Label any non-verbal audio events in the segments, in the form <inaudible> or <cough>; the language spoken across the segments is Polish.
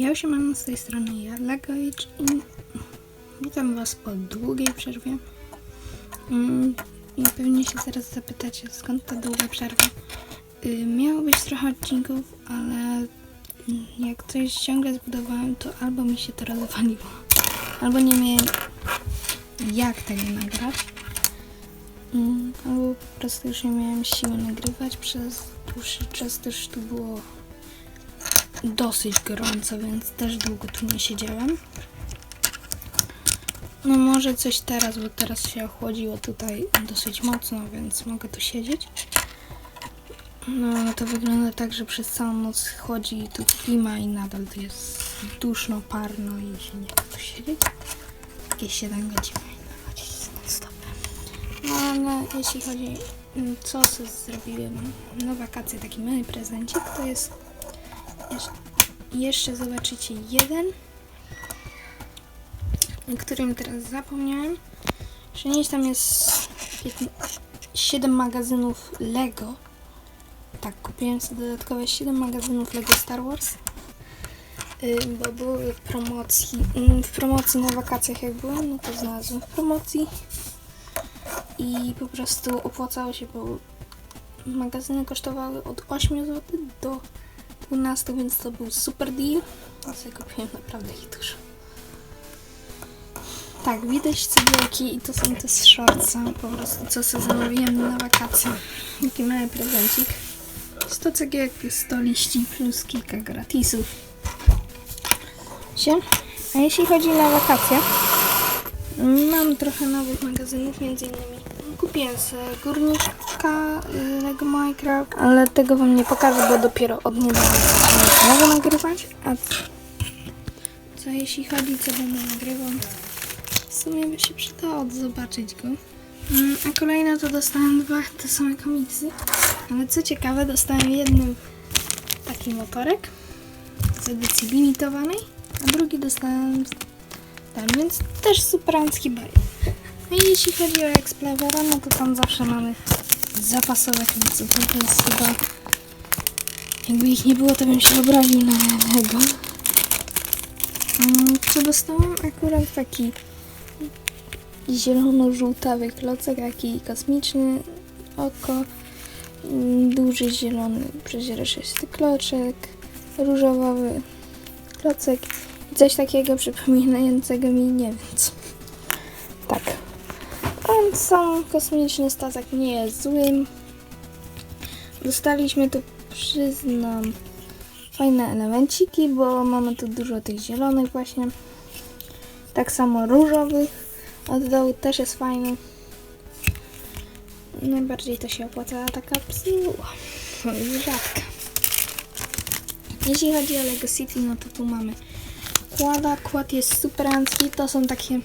Ja się mam z tej strony ja, Legowicz i witam Was po długiej przerwie. Mm, I pewnie się zaraz zapytacie, skąd ta długa przerwa. Y, miało być trochę odcinków, ale jak coś ciągle zbudowałem, to albo mi się to rozwaliło, albo nie miałem jak tego nagrać. Mm, albo po prostu już nie miałem siły nagrywać przez dłuższy czas, też tu było dosyć gorąco, więc też długo tu nie siedziałem. No może coś teraz, bo teraz się ochłodziło tutaj dosyć mocno, więc mogę tu siedzieć. No ale to wygląda tak, że przez całą noc chodzi tu klima i nadal tu jest duszno, parno i się nie da tu siedzieć. Jakieś 7 godzin. No ale jeśli chodzi co sobie zrobiłem na wakacje, taki mały prezencik, to jest jeszcze, zobaczycie jeden, o którym teraz zapomniałem. Że tam jest 7 magazynów Lego. Tak, kupiłem sobie dodatkowe 7 magazynów Lego Star Wars. Y, Bo były w promocji, mm, w promocji na wakacjach jak byłem, no to znalazłem w promocji i po prostu opłacało się, bo magazyny kosztowały od 8 zł do 12, więc to był super deal. A sobie kupiłem naprawdę ich dużo. Tak, widać cegiełki i to są te z po prostu co sobie zamówiłem na wakacje. Taki mały prezencik. 100 cegiełek plus 100 liści plus kilka gratisów. A jeśli chodzi na wakacje, mam trochę nowych magazynów, między innymi kupiłem sobie górniczka Lego Minecraft, ale tego wam nie pokażę, bo dopiero od niedawna znowu nagrywać. A co jeśli chodzi, co będę nagrywał, w sumie by się przydało zobaczyć go. Mm, A kolejne to dostałem dwa te same komiksy, ale co ciekawe, dostałem jeden taki motorek z edycji limitowanej, a drugi dostałem ten, więc też superancki baj. No i jeśli chodzi o Explorera, no to tam zawsze mamy zapasowe komiksy, więc chyba jakby ich nie było, to bym się obraził na tego. Mm, Co dostałam? Akurat taki zielono-żółtawy klocek, taki kosmiczny oko, mm, duży zielony przeźroczysty kloczek, różowy klocek coś takiego przypominającego mi nie wiem co. Tak. Ten sam kosmiczny statek nie jest złym. Dostaliśmy tu, przyznam, fajne elemenciki, bo mamy tu dużo tych zielonych właśnie. Tak samo różowych. Od dołu też jest fajny. Najbardziej to się opłaca taka psuła. <laughs> Rzadka. Jeśli chodzi o Lego City, no to tu mamy kłada. Kład jest superancki. To są takie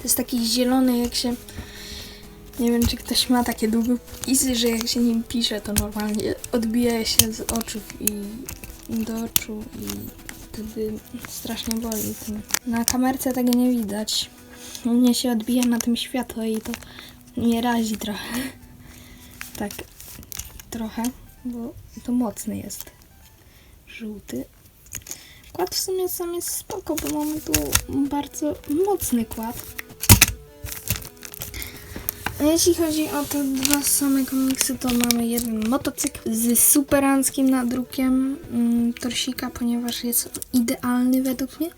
to jest taki zielony, jak się. Nie wiem, czy ktoś ma takie długopisy, że jak się nim pisze, to normalnie odbija się z oczu i do oczu i wtedy strasznie boli. Na kamerce tego nie widać. U mnie się odbija na tym światło i to mnie razi trochę. Tak, trochę, bo to mocny jest. Żółty. Kład w sumie sam jest spoko, bo mamy tu bardzo mocny kład. A jeśli chodzi o te dwa same komiksy, to mamy jeden motocykl z superanckim nadrukiem mm, torsika, ponieważ jest idealny według mnie.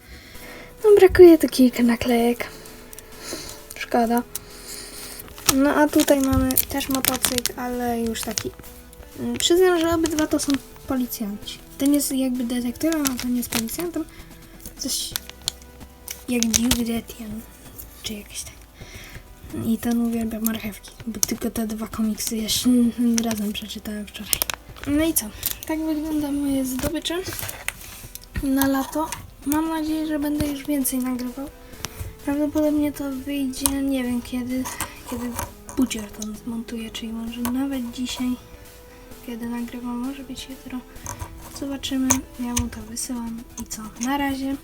No brakuje kilka naklejek. Szkoda. No a tutaj mamy też motocykl, ale już taki. Mm, Przyznam, że obydwa to są policjanci. Ten jest jakby detektywem, a ten jest policjantem. Coś jak Duke Detian, czy jakieś tak. I ten uwielbia marchewki, bo tylko te dwa komiksy jeszcze <laughs> razem przeczytałem wczoraj. No i co? Tak wygląda moje zdobycze na lato. Mam nadzieję, że będę już więcej nagrywał. Prawdopodobnie to wyjdzie, nie wiem kiedy, kiedy bucier to zmontuję, czyli może nawet dzisiaj, kiedy nagrywam, może być jutro. Zobaczymy, ja mu to wysyłam i co? Na razie.